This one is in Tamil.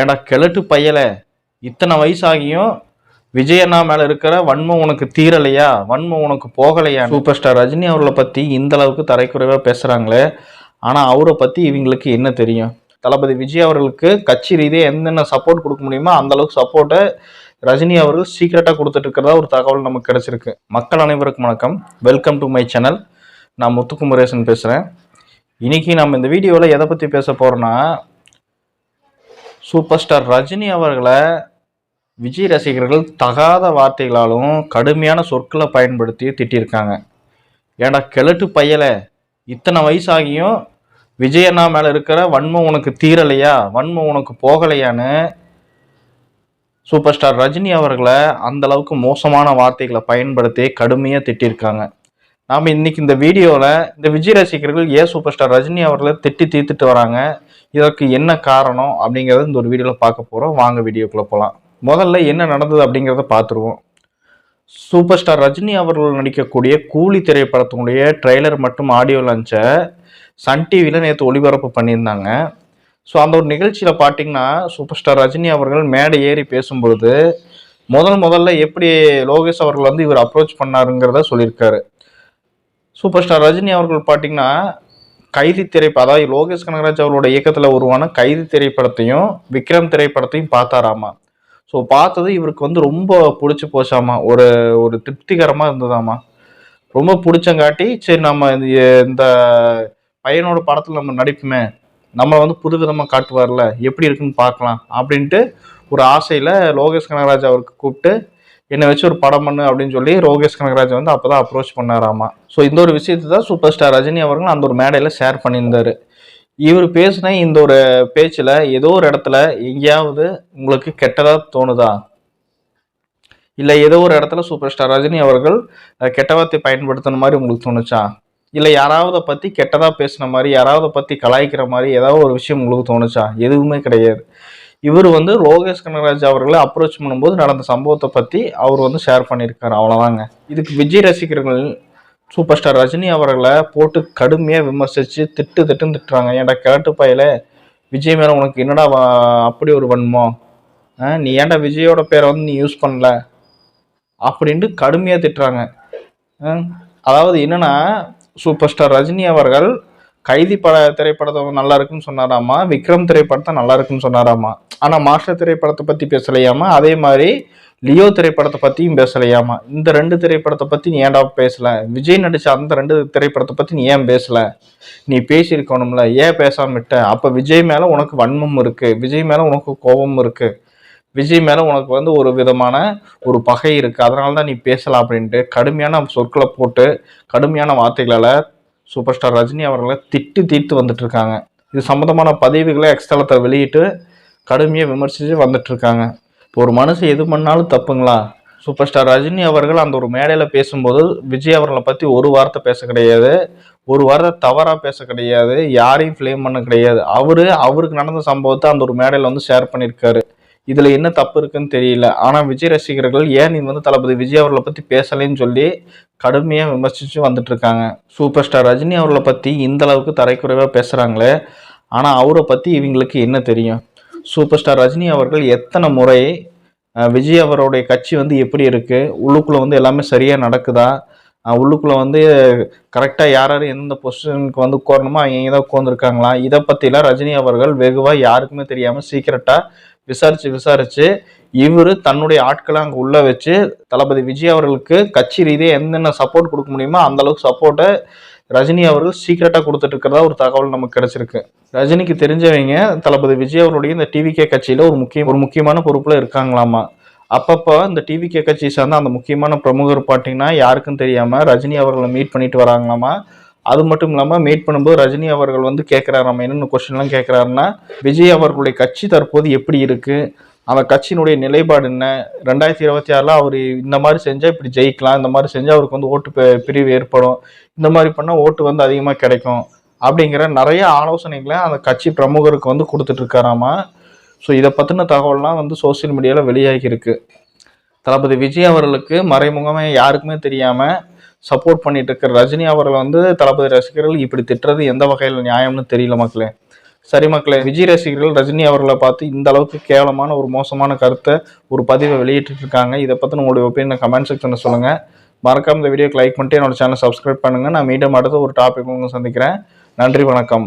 ஏன்டா கிழட்டு பையலை? இத்தனை வயசாகியும் விஜய் அண்ணா மேல இருக்கிற வன்மம் உனக்கு தீரலையா? வன்மம் உனக்கு போகலையா? சூப்பர் ஸ்டார் ரஜினி அவர்களை பத்தி இந்த அளவுக்கு தரைக்குறைவா பேசுறாங்களே. ஆனா அவரை பத்தி இவங்களுக்கு என்ன தெரியும்? தளபதி விஜய் அவர்களுக்கு கட்சி ரீதியாக என்னென்ன சப்போர்ட் கொடுக்க முடியுமோ அந்த அளவுக்கு சப்போர்ட்டை ரஜினி அவர்கள் சீக்கிரட்டாக கொடுத்துட்டு இருக்கிறதா ஒரு தகவல் நமக்கு கிடைச்சிருக்கு. மக்கள் அனைவருக்கும் வணக்கம். வெல்கம் டு மை சேனல் நான் முத்துக்குமரேசன் பேசுகிறேன் இன்னைக்கு நம்ம இந்த வீடியோவில் எதை பற்றி பேச போகிறோன்னா சூப்பர் ஸ்டார் ரஜினி அவர்களை விஜய் ரசிகர்கள் தகாத வார்த்தைகளாலும் கடுமையான சொற்களை பயன்படுத்தி திட்டியிருக்காங்க. ஏன்னா கிழட்டு பையலை இத்தனை வயசாகியும் விஜய் அண்ணா மேலே இருக்கிற வன்மம் உனக்கு தீரலையா? வன்மம் உனக்கு போகலையான்னு சூப்பர் ஸ்டார் ரஜினி அவர்களை அந்த அளவுக்கு மோசமான வார்த்தைகளை பயன்படுத்தி கடுமையாக திட்டியிருக்காங்க. நாம் இன்னைக்கு இந்த வீடியோவில் இந்த விஜய் ரசிகர்கள் ஏன் சூப்பர் ஸ்டார் ரஜினி அவர்களை திட்டி தீர்த்துட்டு வராங்க. இதற்கு என்ன காரணம் அப்படிங்கிறத இந்த ஒரு வீடியோவில் பார்க்க போகிறோம் வாங்க வீடியோக்குள்ளே போகலாம் முதல்ல என்ன நடந்தது அப்படிங்கிறத பார்த்துருவோம். சூப்பர் ஸ்டார் ரஜினி அவர்கள் நடிக்கக்கூடிய கூலி திரைப்படத்தினுடைய ட்ரெய்லர் மற்றும் ஆடியோ லான்ச்சை சன் டிவியில் நேற்று ஒளிபரப்பு பண்ணியிருந்தாங்க. ஸோ அந்த ஒரு நிகழ்ச்சியில் பார்த்தீங்கன்னா சூப்பர் ஸ்டார் ரஜினி அவர்கள் மேடை ஏறி பேசும்பொழுது முதல் முதல்ல எப்படி லோகேஷ் அவர்கள் வந்து இவர் அப்ரோச் பண்ணாருங்கிறத சொல்லியிருக்காரு. சூப்பர் ஸ்டார் ரஜினி அவர்கள் பார்த்தீங்கன்னா கைதி திரைப்படம் அதாவது லோகேஷ் கனகராஜ் அவர்களோட இயக்கத்தில் உருவான கைதி திரைப்படத்தையும் விக்ரம் திரைப்படத்தையும் பார்த்தாராமா? ஸோ பார்த்தது இவருக்கு வந்து ரொம்ப பிடிச்சி போச்சாமா? ஒரு ஒரு திருப்திகரமாக இருந்ததாமா? ரொம்ப பிடிச்சங்காட்டி சரி நம்ம இந்த- இந்த பையனோட படத்தில் நம்ம நடிப்புமே நம்ம வந்து புதுவிதமாக காட்டுவார்ல எப்படி இருக்குன்னு பார்க்கலாம் அப்படின்ட்டு ஒரு ஆசையில் லோகேஷ் கனகராஜ் அவருக்கு கூப்பிட்டு என்னை வச்சு ஒரு படம் பண்ணு அப்படின்னு சொல்லி ரோகேஷ் கனகராஜ் வந்து அப்போ தான் அப்ரோச் பண்ணாராமா. ஸோ இந்த ஒரு விஷயத்தை தான் சூப்பர் ஸ்டார் ரஜினி அவர்கள் அந்த ஒரு மேடையில் ஷேர் பண்ணியிருந்தார். இவர் பேசின இந்த ஒரு பேச்சில் ஏதோ ஒரு இடத்துல எங்கேயாவது உங்களுக்கு கெட்டதாக தோணுதா? இல்லை ஏதோ ஒரு இடத்துல சூப்பர் ஸ்டார் ரஜினி அவர்கள் அஹ், கெட்ட வார்த்தை பயன்படுத்தின மாதிரி உங்களுக்கு தோணுச்சா? இல்லை யாராவதை பற்றி கெட்டதாக பேசின மாதிரி யாராவதை பற்றி கலாய்க்கிற மாதிரி ஏதாவது ஒரு விஷயம் உங்களுக்கு தோணுச்சா? எதுவுமே கிடையாது. இவர் வந்து லோகேஷ் கனகராஜ் அவர்களை அப்ரோச் பண்ணும்போது நடந்த சம்பவத்தை பற்றி அவர் வந்து ஷேர் பண்ணியிருக்காரு. அவ்வளோதாங்க இதுக்கு விஜய் ரசிகர்கள் சூப்பர் ஸ்டார் ரஜினி அவர்களை போட்டு கடுமையாக விமர்சித்து திட்டு திட்டுன்னு திட்டுறாங்க. ஏன்டா கிழட்டு பையில விஜய் மேலே உனக்கு என்னடா அப்படி ஒரு வன்மோ ஆ, நீ ஏன்டா விஜயோட பேரை வந்து நீ யூஸ் பண்ணல? அப்படின்ட்டு கடுமையாக திட்டுறாங்க. அதாவது என்னென்னா சூப்பர் ஸ்டார் ரஜினி அவர்கள் கைதி பட திரைப்படத்தை நல்லா இருக்குன்னு சொன்னாராமா? விக்ரம் திரைப்படத்தை நல்லா இருக்குன்னு சொன்னாராமா? ஆனால் மாஸ்டர் திரைப்படத்தை பற்றி பேசலையாமா? அதே மாதிரி லியோ திரைப்படத்தை பற்றியும் பேசலையாமா? இந்த ரெண்டு திரைப்படத்தை பற்றி நீ ஏன்டா பேசல? விஜய் நடிச்ச அந்த ரெண்டு திரைப்படத்தை பற்றி நீ ஏன் பேசல? நீ பேசியிருக்கணும்ல. ஏன் பேசாமட்ட அப்போ விஜய் மேலே உனக்கு வன்மம் இருக்கு. விஜய் மேலே உனக்கு கோபம் இருக்கு. விஜய் மேலே உனக்கு வந்து ஒரு விதமான ஒரு பகை இருக்கு. அதனால தான் நீ பேசலாம் அப்படின்ட்டு கடுமையான சொற்களை போட்டு கடுமையான வார்த்தைகளால் சூப்பர் ஸ்டார் ரஜினி அவர்களை திட்டு தீர்த்து வந்துட்டு இருக்காங்க இது சம்மந்தமான பதிவுகளை எக்ஸ்தலத்தை வெளியிட்டு கடுமையாக விமர்சித்து வந்துட்டு இருக்காங்க இப்போ ஒரு மனுஷன் எது பண்ணாலும் தப்புங்களா? சூப்பர் ஸ்டார் ரஜினி அவர்கள் அந்த ஒரு மேடையில் பேசும்போது விஜய் அவர்களை பற்றி ஒரு வார்த்தை பேச கிடையாது. ஒரு வார்த்தை தவறாக பேச கிடையாது. யாரையும் ஃப்ளேம் பண்ண கிடையாது. அவர் அவருக்கு நடந்த சம்பவத்தை அந்த ஒரு மேடையில் வந்து ஷேர் பண்ணியிருக்காரு. இதுல என்ன தப்பு இருக்குன்னு தெரியல. ஆனா விஜய் ரசிகர்கள் ஏன் நீ வந்து தளபதி விஜய் அவர்களை பத்தி பேசலைன்னு சொல்லி கடுமையா விமர்சிச்சு வந்துட்டு இருக்காங்க. சூப்பர் ஸ்டார் ரஜினி அவர்களை பத்தி இந்த அளவுக்கு தரைக்குறைவா பேசுறாங்களே. ஆனா அவரை பத்தி இவங்களுக்கு என்ன தெரியும்? சூப்பர் ஸ்டார் ரஜினி அவர்கள் எத்தனை முறை விஜய் அவருடைய கட்சி வந்து எப்படி இருக்குது உள்ளுக்குள்ளே வந்து எல்லாமே சரியாக நடக்குதா? உள்ளுக்குள்ளே வந்து கரெக்டாக யார் யார் எந்தெந்த பொசிஷனுக்கு வந்து உட்காரணுமோ அவங்க தான் உட்காந்துருக்காங்களா இதை பற்றிலாம் ரஜினி அவர்கள் வெகுவாக யாருக்குமே தெரியாமல் சீக்கிரட்டாக விசாரிச்சு விசாரிச்சு இவர் தன்னுடைய ஆட்களை அங்கே உள்ள வச்சு தளபதி விஜய் அவர்களுக்கு கட்சி ரீதியாக என்னென்ன சப்போர்ட் கொடுக்க முடியுமோ அந்த அளவுக்கு சப்போர்ட்டை ரஜினி அவர்கள் சீக்கிரட்டாக கொடுத்துட்டு இருக்கிறதா ஒரு தகவல் நமக்கு கிடைச்சிருக்கு. ரஜினிக்கு தெரிஞ்சவங்க தளபதி விஜய் அவருடைய இந்த டிவிகே கட்சியில் ஒரு முக்கிய ஒரு முக்கியமான பொறுப்பில் இருக்காங்களாமா? அப்பப்போ இந்த டிவிகே கட்சி சார்ந்த அந்த முக்கியமான பிரமுகர் பார்த்தீங்கன்னா யாருக்கும் தெரியாமல் ரஜினி அவர்களை மீட் பண்ணிட்டு வராங்களாமா? அது மட்டும் இல்லாமல் மீட் பண்ணும்போது ரஜினி அவர்கள் வந்து கேட்குறாரு நம்ம என்னென்ன கொஸ்டின்லாம் கேட்குறாருன்னா விஜய் அவர்களுடைய கட்சி தற்போது எப்படி இருக்குது அந்த கட்சியினுடைய நிலைப்பாடு என்ன? ரெண்டாயிரத்தி இருபத்தி ஆறில் அவர் இந்த மாதிரி செஞ்சால் இப்படி ஜெயிக்கலாம் இந்த மாதிரி செஞ்சால் அவருக்கு வந்து ஓட்டு பிரிவு ஏற்படும் இந்த மாதிரி பண்ணால் ஓட்டு வந்து அதிகமாக கிடைக்கும் அப்படிங்கிற நிறைய ஆலோசனைகளை அந்த கட்சி பிரமுகருக்கு வந்து கொடுத்துட்ருக்காராமா. ஸோ இதை பற்றின தகவல்லாம் வந்து சோஷியல் மீடியாவில் வெளியாகி இருக்குது தளபதி விஜய் அவர்களுக்கு மறைமுகமாக யாருக்குமே தெரியாமல் சப்போர்ட் பண்ணிட்டு இருக்கிற ரஜினி அவர்கள் வந்து தளபதி ரசிகர்கள் இப்படி திட்டுறது எந்த வகையில் நியாயம்னு தெரியல மக்களே. சரி மக்களே விஜய் ரசிகர்கள் ரஜினி அவர்களை பார்த்து இந்த அளவுக்கு கேவலமான ஒரு மோசமான கருத்தை ஒரு பதிவை வெளியிட்டு இருக்காங்க. இதை பற்றி உங்களுடைய ஒப்பீனியன் கமெண்ட் செக்ஷனில் சொல்லுங்கள் மறக்காம இந்த வீடியோக்கு லைக் பண்ணிட்டு என்னோட சேனல் சப்ஸ்கிரைப் பண்ணுங்கள் நான் மீண்டும் அடுத்த ஒரு டாபிக் உங்களை சந்திக்கிறேன். நன்றி வணக்கம்.